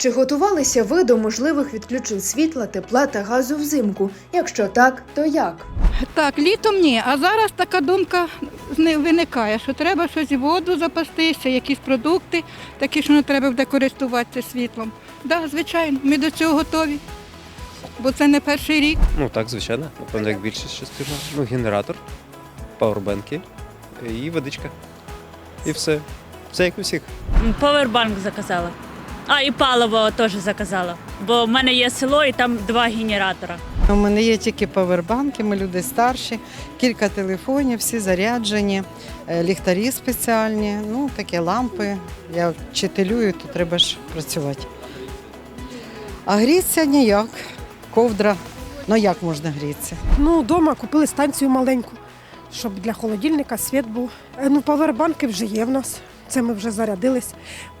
Чи готувалися ви до можливих відключень світла, тепла та газу взимку? Якщо так, то як? Так, літом ні, а зараз така думка не виникає, що треба щось воду запастися, якісь продукти, такі, що не треба буде користуватися світлом. Так, да, звичайно, ми до цього готові, бо це не перший рік. Ну так, звичайно. Напевно, як більшість частина. Ну, генератор, пауербенки і водичка. І все. Все як у всіх. Повербанк заказала. А, і паливо теж заказала. Бо в мене є село і там два генератора. У мене є тільки павербанки, ми люди старші, кілька телефонів, всі заряджені, е, ліхтарі спеціальні, ну такі лампи. Я вчителюю, то треба ж працювати. А грітися ніяк. Ковдра. Ну як можна грітися? Ну, вдома купили станцію маленьку, щоб для холодильника світ був. Е, Ну, павербанки вже є в нас. Це ми вже зарядились.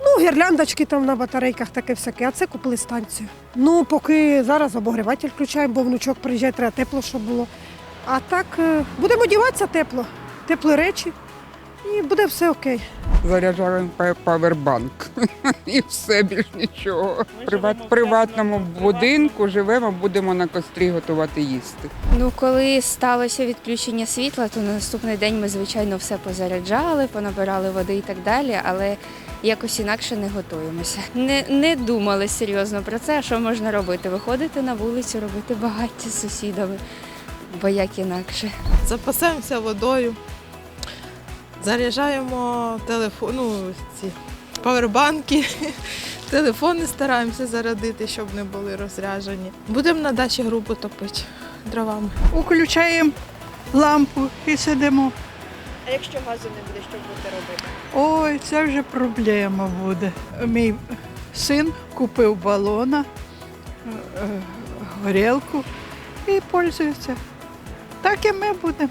Ну, гірляндочки там на батарейках таке всяке, а це купили станцію. Ну, поки зараз обогріватель включаємо, бо внучок приїжджає, треба тепло, щоб було. А так е, будемо діватися тепло, теплі речі, і буде все окей. заряджаємо павербанк. І все більш нічого. В приват, приватному будинку живемо, будемо на кострі готувати їсти. Ну, коли сталося відключення світла, то на наступний день ми, звичайно, все позаряджали, понабирали води і так далі, але якось інакше не готуємося. Не, не думали серйозно про це, що можна робити? Виходити на вулицю, робити багаття з сусідами, бо як інакше. запасаємося водою, заряджаємо телефон, ну, ці павербанки, телефони стараємося зарядити, щоб не були розряджені. Будемо на дачі групу топити дровами. Включаємо лампу і сидимо. А якщо газу не буде, що будете робити? Ой, це вже проблема буде. Мій син купив балона, е, горілку і пользується. Так і ми будемо.